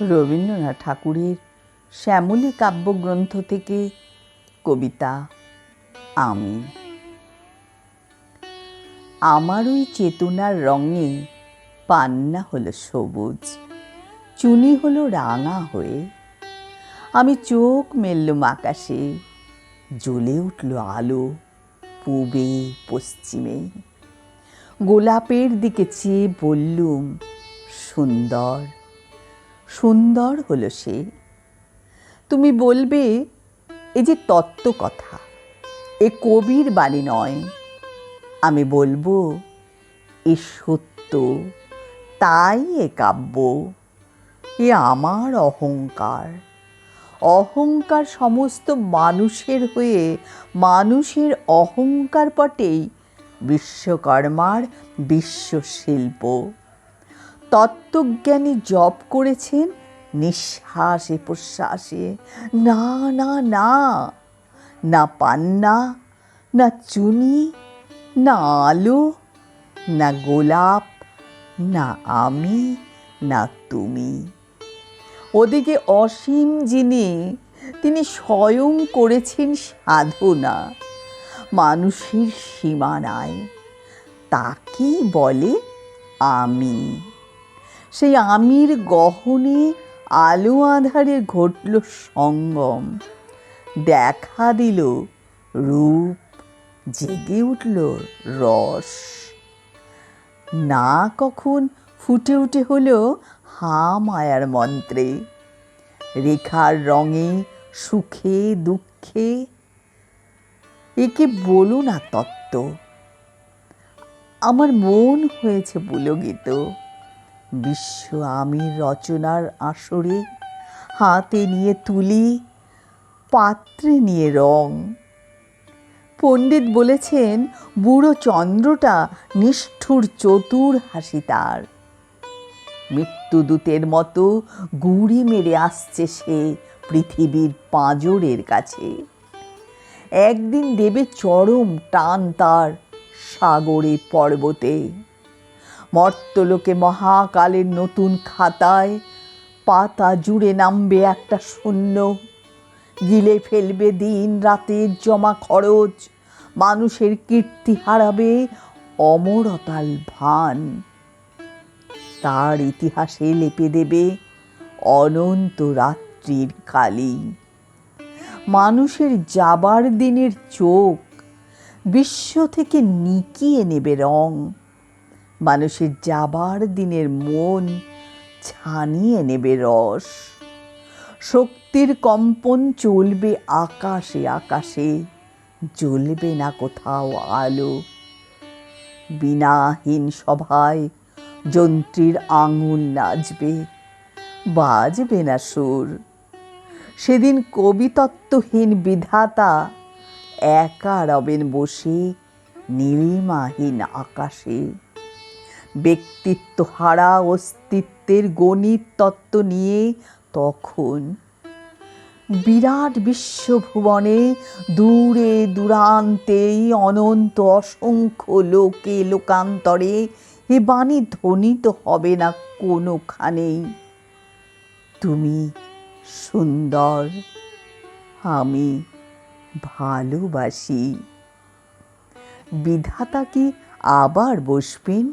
রবীন্দ্রনাথ ঠাকুরের শ্যামলী কাব্যগ্রন্থ থেকে কবিতা আমি। আমার ওই চেতনার রঙে পান্না হলো সবুজ, চুনি হলো রাঙা হয়ে। আমি চোখ মেললুম আকাশে, জ্বলে উঠল আলো পূবে পশ্চিমে। গোলাপের দিকে চেয়ে বললুম, সুন্দর সুন্দর হলো সে। তুমি বলবে, এ যে তত্ত্ব কথা, এ কবির বাণী নয়। আমি বলব, এ সত্য, তাই এ কাব্য, এ আমার অহংকার। অহংকার সমস্ত মানুষের হয়ে, মানুষের অহংকার পটেই বিশ্বকর্মার বিশ্বশিল্প। তত্ত্বজ্ঞানী জপ করেছেন, নিঃশ্বাসে প্রশ্বাসে, না না না না পান্না, না চুনি, না আলো, না গোলাপ, না আমি, না তুমি। ওদিকে অসীম যিনি, তিনি স্বয়ং করেছেন সাধনা। মানুষের সীমানায়, তাকেই বলে আমি। সেই আমির গহনে আলো আধারে ঘটল সঙ্গম। দেখা দিল রূপ, জেগে উঠল রস। না কখন ফুটে উঠে হলো হা মায়ার মন্ত্রে। রেখার রঙে সুখে দুঃখে, একে বলো না তত্ত্ব। আমার মন হয়েছে পুলকিত বিশ্ব আমির রচনার আসরে হাতে নিয়ে তুলি, পাত্রে নিয়ে রং। পণ্ডিত বলেছেন, বুড়ো চন্দ্রটা নিষ্ঠুর চতুর হাসি তার। মৃত্যুদূতের মতো গুড়ি মেরে আসছে সে পৃথিবীর পাঁজরের কাছে। একদিন দেবে চরম টান তার সাগরে পর্বতে। মর্তলোকে মহাকালের নতুন খাতায় পাতা জুড়ে নামবে একটা শূন্য। গিলে ফেলবে দিন রাতের জমা খরচ, মানুষের কীর্তি হারাবে অমরতাল ভান। তার ইতিহাসে লেপে দেবে অনন্ত রাত্রির কালি। মানুষের যাবার দিনের চোখ বিশ্ব থেকে নিকিয়ে নেবে রং। মানুষের যাবার দিনের মন ছানিয়ে নেবে রস। শক্তির কম্পন চলবে আকাশে আকাশে, জ্বলবে না কোথাও আলো। বিনাহীন সভায় যন্ত্রীর আঙুল নাচবে, বাজবে না সুর। সেদিন কবিতত্ত্বহীন বিধাতা একা রবেন বসে নীলিমাহীন আকাশে। ব্যক্তিত্ব হারা অস্তিত্বের গণিত তত্ত্ব নিয়ে তখন বিরাট বিশ্বভুবনে দূরে দূরান্তেই অনন্ত অসংখ্য লোকে লোকান্তরে এ বাণী ধ্বনিত হবে না কোনোখানেই। তুমি সুন্দর, আমি ভালোবাসি। বিধাতা কি আবার বসবেন?